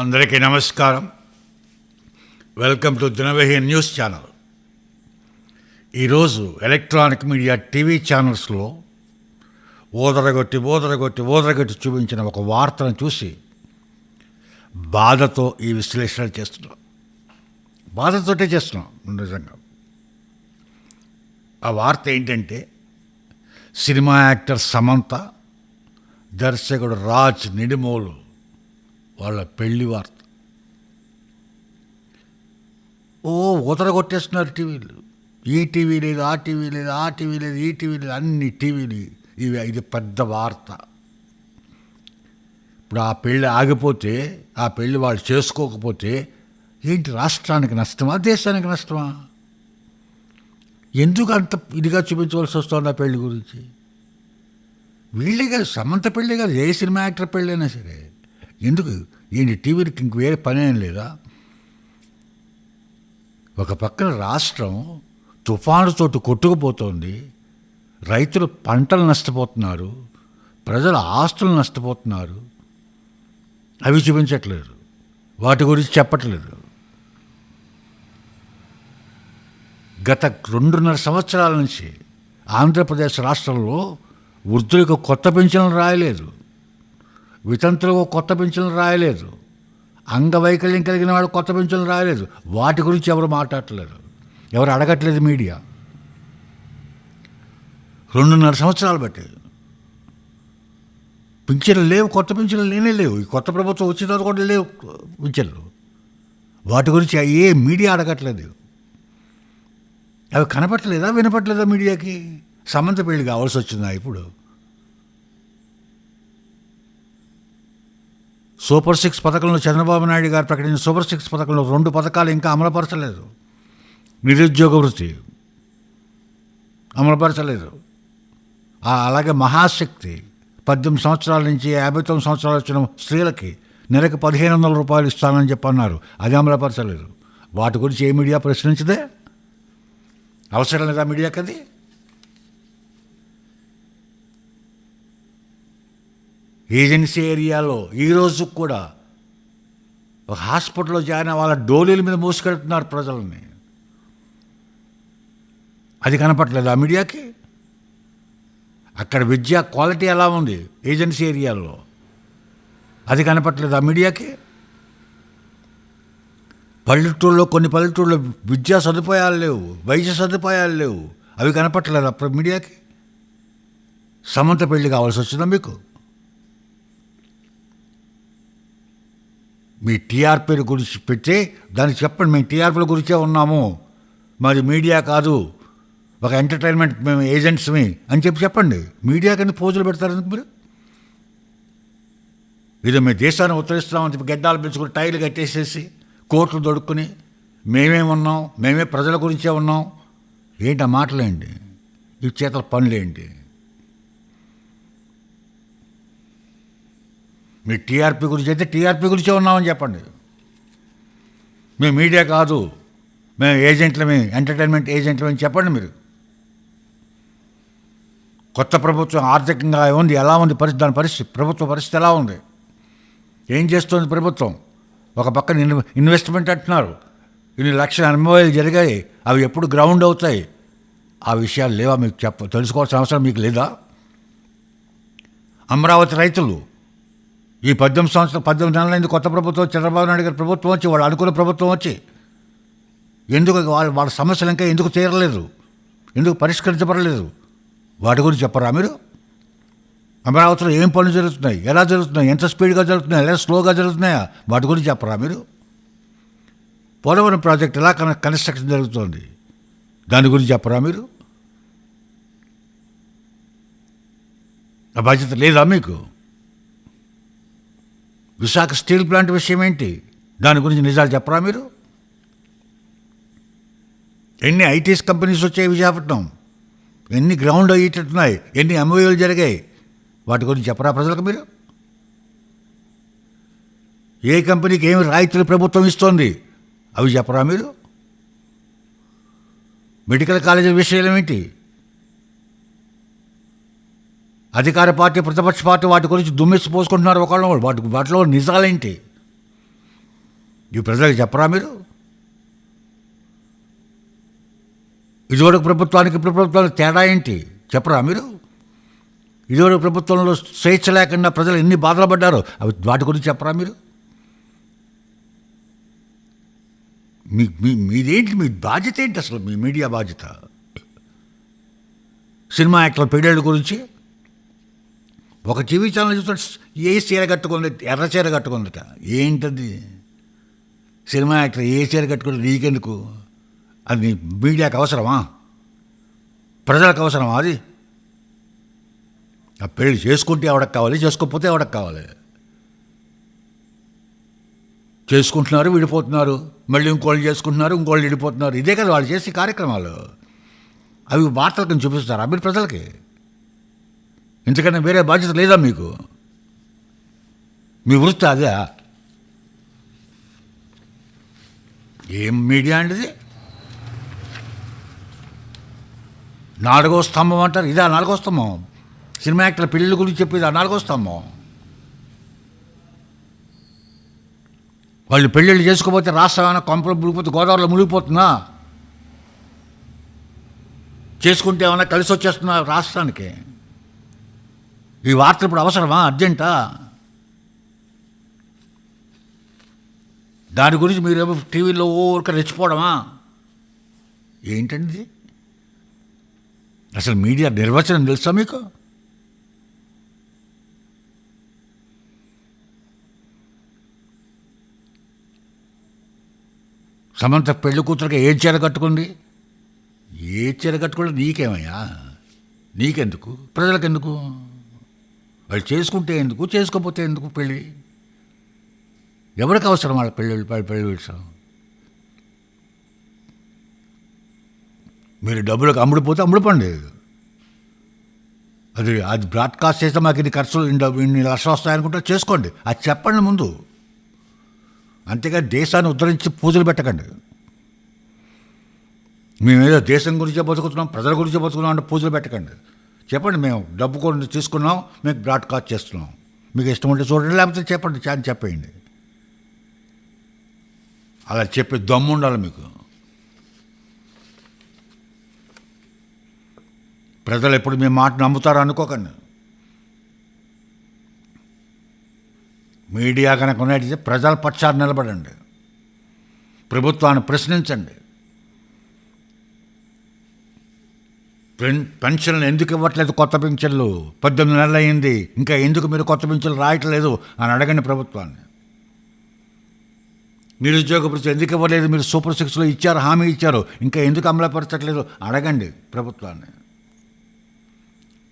అందరికీ నమస్కారం. Welcome to Dinavahi news channel ఈరోజు ఎలక్ట్రానిక్ మీడియా టీవీ ఛానల్స్లో ఓదరగొట్టి ఓదరగొట్టి ఓదరగొట్టి చూపించిన ఒక వార్తను చూసి బాధతో ఈ విశ్లేషణ చేస్తున్నాం. బాధతోటే చేస్తున్నాం నిజంగా. ఆ వార్త ఏంటంటే సినిమా యాక్టర్ సమంత దర్శకుడు రాజ్ నిడిమోలు వాళ్ళ పెళ్ళి వార్త. ఓ ఉతర కొట్టేస్తున్నారు టీవీలు ఈ టీవీ లేదు ఆ టీవీ లేదు ఆ టీవీ లేదు ఈ టీవీ లేదు అన్ని టీవీలు ఇవి ఇది పెద్ద వార్త. ఇప్పుడు ఆ పెళ్ళి ఆగిపోతే ఆ పెళ్ళి వాళ్ళు చేసుకోకపోతే ఏంటి రాష్ట్రానికి నష్టమా దేశానికి నష్టమా? ఎందుకు అంత ఇదిగా చూపించవలసి వస్తుంది ఆ పెళ్ళి గురించి? వీళ్ళే కాదు సమంత పెళ్ళి కాదు ఏ సినిమా యాక్టర్ పెళ్ళైనా సరే. ఎందుకు? ఏంటి టీవీకి ఇంక వేరే పని ఏం లేదా? ఒక పక్కన రాష్ట్రం తుఫానుతోటి కొట్టుకుపోతోంది. రైతులు పంటలు నష్టపోతున్నారు. ప్రజల ఆస్తులు నష్టపోతున్నారు. అవి చూపించట్లేదు. వాటి గురించి చెప్పట్లేదు. గత రెండున్నర సంవత్సరాల నుంచి ఆంధ్రప్రదేశ్ రాష్ట్రంలో వృద్ధులకు కొత్త పెన్షన్లు రాయలేదు. వితంతులకు కొత్త పెన్షన్లు రాయలేదు. అంగవైకల్యం కలిగిన వాడు కొత్త పింఛన్లు రాయలేదు. వాటి గురించి ఎవరు మాట్లాడలేరు ఎవరు అడగట్లేదు మీడియా. రెండున్నర సంవత్సరాలు బట్టి పింఛన్లు లేవు కొత్త పింఛన్లు లేనే లేవు. ఈ కొత్త ప్రభుత్వం వచ్చిన తర్వాత కూడా లేవు పింఛన్లు వాటి గురించి ఏ మీడియా అడగట్లేదు. అవి కనపట్లేదా వినపట్లేదా మీడియాకి? సమంత పెళ్ళి కావాల్సి వచ్చిందా ఇప్పుడు? సూపర్ సిక్స్ పథకంలో చంద్రబాబు నాయుడు గారు ప్రకటించిన సూపర్ సిక్స్ పథకంలో రెండు పథకాలు ఇంకా అమలుపరచలేదు. నిరుద్యోగ వృత్తి అమలుపరచలేదు. అలాగే మహాశక్తి పద్దెనిమిది సంవత్సరాల నుంచి యాభై తొమ్మిది సంవత్సరాలు వచ్చిన స్త్రీలకి నెలకు పదిహేను వందల రూపాయలు ఇస్తానని చెప్పన్నారు. అది అమలుపరచలేదు. వాటి గురించి ఏ మీడియా ప్రశ్నించదే? అవసరం లేదా మీడియాకి అది? ఏజెన్సీ ఏరియాలో ఈరోజు కూడా ఒక హాస్పిటల్లో జాయిన్ వాళ్ళ డోలీల మీద మోసుకెళ్తున్నారు ప్రజల్ని. అది కనపట్లేదు ఆ మీడియాకి? అక్కడ విద్యా క్వాలిటీ ఎలా ఉంది ఏజెన్సీ ఏరియాలో? అది కనపట్లేదు ఆ మీడియాకి? పల్లెటూళ్ళలో కొన్ని పల్లెటూళ్ళలో విద్యా సదుపాయాలు లేవు వైద్య సదుపాయాలు లేవు. అవి కనపట్టలేదు అప్పుడు మీడియాకి? సమంత పెళ్ళి కావాల్సి వచ్చిందా మీకు? మీ టీఆర్పీల గురించి పెట్టి దానికి చెప్పండి. మేము టీఆర్పీల గురించే ఉన్నాము. మరి మీడియా కాదు. ఒక ఎంటర్టైన్మెంట్ మేము ఏజెంట్స్మి అని చెప్పి చెప్పండి. మీడియా కింద పోజులు పెడతారు ఎందుకు మీరు? ఇది మేము దేశాన్ని ఉత్తరిస్తున్నామని చెప్పి గడ్డాలు పెంచుకుని టైర్లు కట్టేసేసి కోట్లు దొడుక్కుని మేమే ఉన్నాం? మేమే ప్రజల గురించే ఉన్నాం. ఏంటి ఆ మాటలేండి ఈ చేతల పనులేంటి? మీరు టీఆర్పీ గురించి అయితే టీఆర్పీ గురించే ఉన్నామని చెప్పండి. మేము మీడియా కాదు మేము ఏజెంట్లమే ఎంటర్టైన్మెంట్ ఏజెంట్లమే అని చెప్పండి మీరు. కొత్త ప్రభుత్వం ఆర్థికంగా ఉంది ఎలా ఉంది పరిస్థితి దాని పరిస్థితి ప్రభుత్వ పరిస్థితి ఎలా ఉంది? ఏం చేస్తుంది ప్రభుత్వం? ఒక పక్కన ఇన్ ఇన్వెస్ట్మెంట్ అంటున్నారు. ఇన్ని లక్షల అనుభవాలు జరిగాయి అవి ఎప్పుడు గ్రౌండ్ అవుతాయి? ఆ విషయాలు లేవా మీకు చెప్ప తెలుసుకోవాల్సిన అవసరం మీకు లేదా? అమరావతి రైతులు ఈ పద్దెనిమిది సంవత్సరం పద్దెనిమిది నెలలైంది కొత్త ప్రభుత్వం చంద్రబాబు నాయుడు గారి ప్రభుత్వం వచ్చి వాళ్ళు అనుకున్న ప్రభుత్వం వచ్చి. ఎందుకు వాళ్ళ వాళ్ళ సమస్యలు ఇంకా ఎందుకు తీరలేదు? ఎందుకు పరిష్కరించబడలేదు? వాటి గురించి చెప్పరా మీరు? అమరావతిలో ఏం పనులు జరుగుతున్నాయి? ఎలా జరుగుతున్నాయి? ఎంత స్పీడ్గా జరుగుతున్నాయి? ఎలా స్లోగా జరుగుతున్నాయా? వాటి గురించి చెప్పరా మీరు? పోలవరం ప్రాజెక్ట్ ఎలా కన కన్స్ట్రక్షన్ జరుగుతుంది? దాని గురించి చెప్పరా మీరు? ఆ బాధ్యత లేదా మీకు? విశాఖ స్టీల్ ప్లాంట్ విషయం ఏంటి? దాని గురించి నిజాలు చెప్పరా మీరు? ఎన్ని ఐటీస్ కంపెనీస్ వచ్చాయి విశాఖపట్నం? ఎన్ని గ్రౌండ్ అయ్యేటట్టున్నాయి? ఎన్ని ఎంఓయూలు జరిగాయి? వాటి గురించి చెప్పరా ప్రజలకు మీరు? ఏ కంపెనీకి ఏమి రాయితీలు ప్రభుత్వం ఇస్తోంది? అవి చెప్పరా మీరు? మెడికల్ కాలేజీల విషయాలు ఏంటి అధికార పార్టీ ప్రతిపక్ష పార్టీ వాటి గురించి దుమ్మెచ్చి పోసుకుంటున్నారు ఒకళ్ళు. వాటి వాటిలో నిజాలేంటి? ఈ ప్రజలకు చెప్పరా మీరు? ఇదివరకు ప్రభుత్వానికి ఇప్పుడు ప్రభుత్వానికి తేడా ఏంటి? చెప్పరా మీరు? ఇదివరకు ప్రభుత్వంలో స్వేచ్ఛ లేకుండా ప్రజలు ఎన్ని బాధలు పడ్డారో అవి వాటి గురించి చెప్పరా మీరు? మీ మీ మీదేంటి మీ బాధ్యత ఏంటి అసలు మీ మీడియా బాధ్యత? సినిమా యాక్టర్ పీడేళ్ళ గురించి ఒక టీవీ ఛానల్ చూస్తుంటే ఏ చీర కట్టుకుంది ఎర్ర చీర కట్టుకుందట. ఏంటది? సినిమా యాక్టర్ ఏ చీర కట్టుకుంటే నీకెందుకు? అది మీడియాకు మీడియాకి అవసరమా? ప్రజలకు అవసరమా అది? ఆ పెళ్ళి చేసుకుంటే ఎవడకు కావాలి? చేసుకోకపోతే ఎవడకు కావాలి? చేసుకుంటున్నారు విడిపోతున్నారు. మళ్ళీ ఇంకోళ్ళు చేసుకుంటున్నారు ఇంకోళ్ళు విడిపోతున్నారు. ఇదే కదా వాళ్ళు చేసే కార్యక్రమాలు. అవి వార్తలకు చూపిస్తారా? మీరు ప్రజలకి? ఇంతకన్నా వేరే బాధ్యత లేదా మీకు? మీ వృత్తి అదే. ఏం మీడియా అండి ఇది నాలుగో స్తంభం అంటారు. ఇదా నాలుగో స్తంభం. సినిమా యాక్టర్ల పెళ్ళిళ్ళ గురించి చెప్పేది ఆ నాలుగో స్తంభం. వాళ్ళు పెళ్ళిళ్ళు చేసుకోపోతే రాష్ట్రమైన కొంపలు మునిగిపోతే గోదావరిలో మునిగిపోతుందా? చేసుకుంటే ఏమైనా కలిసి వచ్చేస్తున్నా రాష్ట్రానికి? ఈ వార్తలు ఇప్పుడు అవసరమా? అర్జెంటా? దాని గురించి మీరేమో టీవీలో ఊరిక రెచ్చిపోవడమా? ఏంటండి అసలు మీడియా నిర్వచనం తెలుసా మీకు? సమంత పెళ్ళి కూతురికి ఏ చీర కట్టుకుంది? ఏ చీర కట్టుకుంటే నీకేమయ్యా? నీకెందుకు? ప్రజలకెందుకు? వాళ్ళు చేసుకుంటే ఎందుకు చేసుకోకపోతే ఎందుకు పెళ్ళి? ఎవరికి అవసరం వాళ్ళ పెళ్ళి పెళ్ళి విషయం? మీరు డబ్బులకు అమ్ముడిపోతే అమ్ముడుపండి అది అది బ్రాడ్కాస్ట్ చేస్తే మాకు ఇది ఖర్చులు ఇన్ని డబ్బు- ఇన్ని లక్షలు వస్తాయనుకుంటే చేసుకోండి. అది చెప్పండి ముందు. అంతేగా దేశాన్ని ఉద్ధరించి పూజలు పెట్టకండి. మేమేదో దేశం గురించే బతుకుతున్నాం ప్రజల గురించే బతుకున్నాం అంటే పూజలు పెట్టకండి. చెప్పండి మేము డబ్బు కొన్ని తీసుకున్నాం మీకు బ్రాడ్కాస్ట్ చేస్తున్నాం. మీకు ఇష్టం ఉంటే చూడండి లేకపోతే చెప్పండి చా- అని చెప్పేయండి. అలా చెప్పే దమ్ము ఉండాలి మీకు. ప్రజలు ఎప్పుడు మీ మాట నమ్ముతారు అనుకోకండి. మీడియా కనుక ఉన్నట్టు ప్రజల పక్షాన్ని నిలబడండి. ప్రభుత్వాన్ని ప్రశ్నించండి. పెన్షన్లు ఎందుకు ఇవ్వట్లేదు కొత్త పెన్షన్లు పద్దెనిమిది నెలలు అయింది ఇంకా ఎందుకు మీరు కొత్త పెన్షన్లు రాయట్లేదు అని అడగండి ప్రభుత్వాన్ని. నిరుద్యోగ భృతి ఎందుకు ఇవ్వలేదు మీరు సూపర్ సిక్స్లో ఇచ్చారు హామీ ఇచ్చారు ఇంకా ఎందుకు అమలుపరచట్లేదు? అడగండి ప్రభుత్వాన్ని.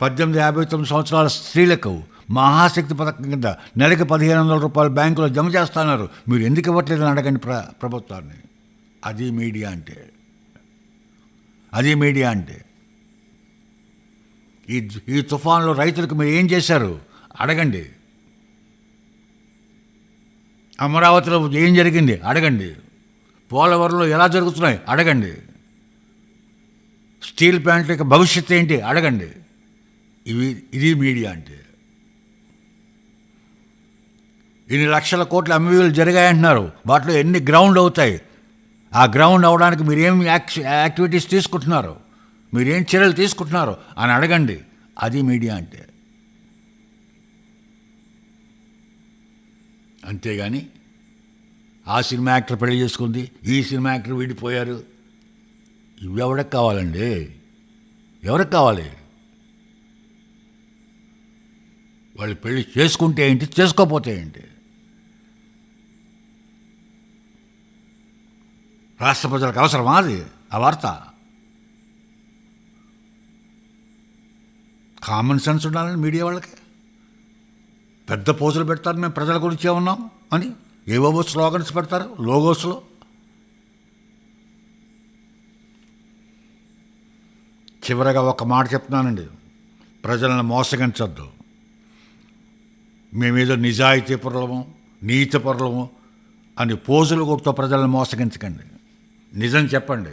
పద్దెనిమిది యాభై తొమ్మిది సంవత్సరాల స్త్రీలకు మహాశక్తి పథకం కింద నెలకి పదిహేను వందల రూపాయలు బ్యాంకులో జమ చేస్తున్నారు. మీరు ఎందుకు ఇవ్వట్లేదని అడగండి ప్ర ప్రభుత్వాన్ని. అది మీడియా అంటే. అది మీడియా అంటే. ఈ ఈ తుఫాన్లో రైతులకు మీరు ఏం చేశారు? అడగండి. అమరావతిలో ఏం జరిగింది? అడగండి. పోలవరంలో ఎలా జరుగుతున్నాయి? అడగండి. స్టీల్ ప్లాంట్ యొక్క భవిష్యత్తు ఏంటి? అడగండి. ఇవి ఇది మీడియా అంటే. ఇన్ని లక్షల కోట్ల అమ్మవీలు జరిగాయంటున్నారు. వాటిలో ఎన్ని గ్రౌండ్ అవుతాయి? ఆ గ్రౌండ్ అవడానికి మీరు ఏం యాక్టివిటీస్ తీసుకుంటున్నారు? మీరేం చర్యలు తీసుకుంటున్నారో? అని అడగండి. అది మీడియా అంటే. అంతేగాని ఆ సినిమా యాక్టర్ పెళ్ళి చేసుకుంది ఈ సినిమా యాక్టర్ విడిపోయారు. ఇవి ఎవరికి కావాలండి? ఎవరికి కావాలి? వాళ్ళు పెళ్ళి చేసుకుంటే ఏంటి చేసుకోకపోతే ఏంటి? రాష్ట్ర ప్రజలకు అవసరమా అది? ఆ వార్త? కామన్ సెన్స్ ఉండాలని మీడియా వాళ్ళకి? పెద్ద పోజులు పెడతారు మేము ప్రజల గురించి ఉన్నాం అని? ఏవేవో స్లోగన్స్ పెడతారు లోగోస్లో. చివరగా ఒక మాట చెప్తున్నానండి. ప్రజలను మోసగించద్దు. మేమేదో నిజాయితీ పొరలము నీతి పొరలము అని పోజులు కొడుతూ ప్రజలను మోసగించకండి. నిజం చెప్పండి.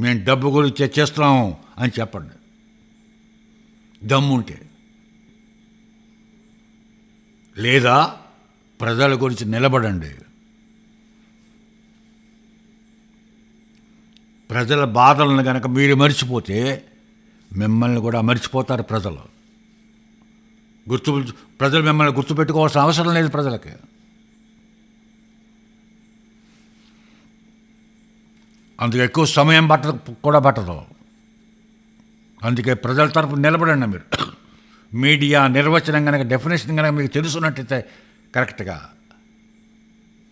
మేము డబ్బు గురించి చేస్తున్నాము అని చెప్పండి. దమ్ముంటే. లేదా ప్రజల గురించి నిలబడండి. ప్రజల బాధలను కనుక మీరు మర్చిపోతే మిమ్మల్ని కూడా మర్చిపోతారు ప్రజలు. గుర్తు ప్రజలు మిమ్మల్ని గుర్తుపెట్టుకోవాల్సిన అవసరం లేదు ప్రజలకి. అందుకు ఎక్కువ సమయం పట్టదు కూడా పట్టదు. అందుకే ప్రజల తరపు నిలబడండి మీరు. మీడియా నిర్వచనం కనుక డెఫినేషన్ కనుక మీకు తెలుసున్నట్టయితే కరెక్ట్గా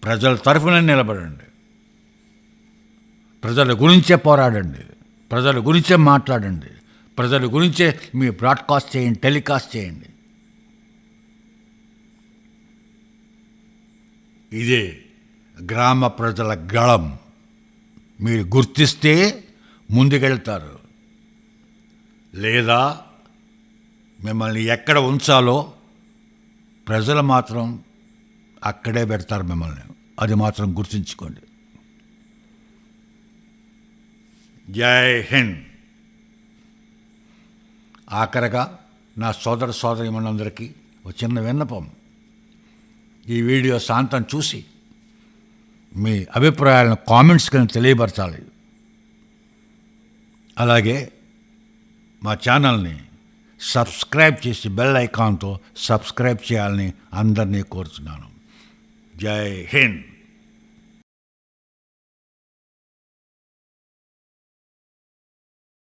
ప్రజల తరఫున నిలబడండి. ప్రజల గురించే పోరాడండి. ప్రజల గురించే మాట్లాడండి. ప్రజల గురించే మీ బ్రాడ్కాస్ట్ చేయండి టెలికాస్ట్ చేయండి. ఇదే గ్రామ ప్రజల గళం. మీరు గుర్తిస్తే ముందుకెళ్తారు. లేదా మిమ్మల్ని ఎక్కడ ఉంచాలో ప్రజలు మాత్రం అక్కడే పెడతారు మిమ్మల్ని. అది మాత్రం గుర్తుంచుకోండి. జై హింద్. ఆఖరగా నా సోదర సోదరిమణులందరికీ ఒక చిన్న విన్నపం. ఈ వీడియో శాంతం చూసి మీ అభిప్రాయాలను కామెంట్స్ కింద తెలియపరచాలి. అలాగే మా ఛానల్ని సబ్స్క్రైబ్ చేసి బెల్ ఐకాన్తో సబ్స్క్రైబ్ చేయాలని అందరినీ కోరుతున్నాను జై హింద్.